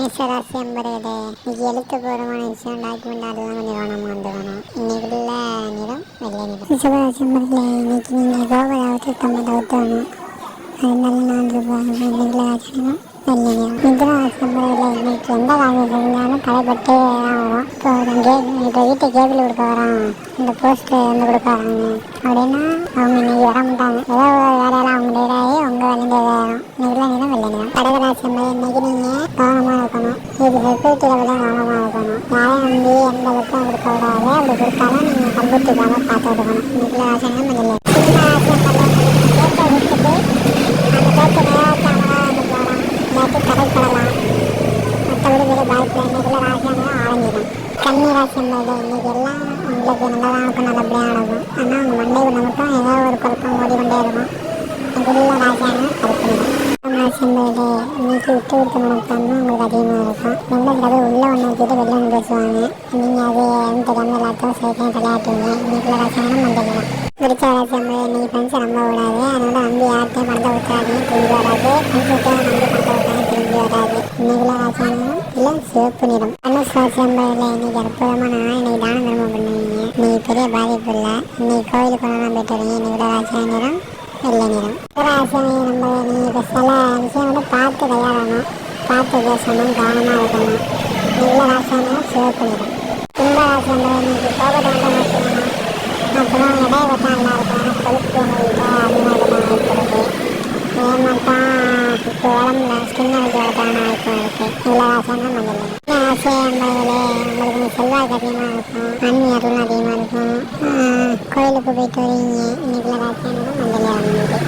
மேஷராசி அம்பரே இன்னைக்கு எழுத்துப்பூர்வமான விஷயம் டாக்குமெண்ட் அதெல்லாம் கொஞ்சம் கவனமாக வந்துக்கணும் இன்னைக்குள்ள நிறம் வெள்ளை நிறம். ரிஷபராசி அம்பரே இன்னைக்கு நீங்கள் கோபராவத்தை தம்ம தவிர்த்தணும் அதனால நான் இருப்பாங்க இன்னைக்குள்ள ராசினம் வெள்ளை நிறம். மிதனராசி அம்பரே இன்னைக்கு எந்த காரியம் செஞ்சாலும் தடைப்பட்டே தான் வரும். இப்போ நான் கே இப்போ வீட்டை கேபிள் கொடுக்க வரோம் இந்த போஸ்ட்டு வந்து கொடுக்க வராங்க அப்படின்னா அவங்க இன்னைக்கு வர மாட்டாங்க. ஏதோ வேலையெல்லாம் அவங்க டேடாகி அவங்க வேலையில் வேறும் இன்னைக்குலாம் நிறம் வெள்ளை நிறம். கடகராசி அம்பரே இன்னைக்கு இது செக்யூரிட்டியில் விட கவனமாக இருக்கணும் யாரையும் நம்பி எந்த புத்தகம் கொடுக்க அப்படி கொடுத்தாலும் நீங்கள் கண்டுபிடிக்காம பார்த்து எடுக்கணும் இன்னைக்குள்ள ராசினா மஞ்சள் சின்ன விட்டுட்டு அந்த பேட்டை நேரத்தாமலாம் வந்து போகலாம் இல்லாட்டி தடைப்படலாம் மற்றபடி பெரிய பாதிப்பு இன்னைக்குள்ள ராசியானதான் ஆரஞ்சிடும் கன்னி ராசி என்பது இன்னைக்கு எல்லாம் உங்களுக்கு நல்லதாக இருக்கும் நல்லபடியாக நடக்கும் ஆனால் உங்கள் மண்டைக்குள்ள மட்டும் ஏதோ ஒரு குழப்பம் ஓடிக்கொண்டே இருக்கும் இன்னைக்குள்ள ராசியானது ராசி இன்னைக்கு விட்டு விட்டு நடத்தாங்கன்னா உங்களுக்கு அதிகமாக இருக்கும். எந்த தடவை உள்ள ஒன்று வச்சுட்டு வெளில ஒன்று பேசுவாங்க நீங்கள் அது எந்த தெரியாமல் எல்லாத்தையும் சேர்த்து தலையாட்டுவீங்க இன்னைக்குள்ள ரசாயனம் மஞ்சள் பிடிச்ச விருச்ச ராசி என்பது இன்னைக்கு ஃப்ரெண்ட்ஸை நம்ப விடாது அதனால நம்பி யார்கிட்டையும் பணத்தை ஊற்றாதீங்க திரும்பி வராது. ஃப்ரெண்ட்ஸ் நம்பி பணத்தை ஊற்றாங்க திரும்பி வராது. இன்னைக்குள்ள ரசாயனம் இல்லை சிவப்பு நிறம். அண்ணன் ராசி என்பதில் இன்னைக்கு அற்புதமான நாள். இன்னைக்கு தான தர்மம் பண்ணுவீங்க. இன்னைக்கு பெரிய பாதிப்பு இல்லை. இன்னைக்கு கோயிலுக்கு ஒன்றா போயிட்டு வரீங்க இன்னைக்குள்ள ரசாயனம் வெள்ளை நிறம் ராசினை நம்ம நீங்கள் இப்போ சில விஷயம் வந்து பார்த்து கையாளணும். பார்த்து பேசணும் கவனமாக இருக்கணும். நல்ல ராசியான சிவப்பு நிறம். கும்ப ராசி நம்ம இன்னைக்கு கோபத்தை வந்து நோக்கணும் அப்புறம் இடைய நல்லா இருக்கும் கொழுப்பு அதிகமாக வாய்ப்பு இருக்குது இப்போ உடம்புல ஸ்கின் அடிக்க வரதான வாய்ப்பு இருக்குது நல்ல ராசியான மஞ்சள் நிறம் ராசி என்பதிலே உங்களுக்கு செல்வாக்கு அதிகமாக இருக்கும் அன்பு அருள் அதிகமாக இருக்கும் கோயிலுக்கு போயிட்டு வருவீங்க இன்னைக்குள்ள ராசியானது மஞ்சள் நிறம் உங்களுக்கு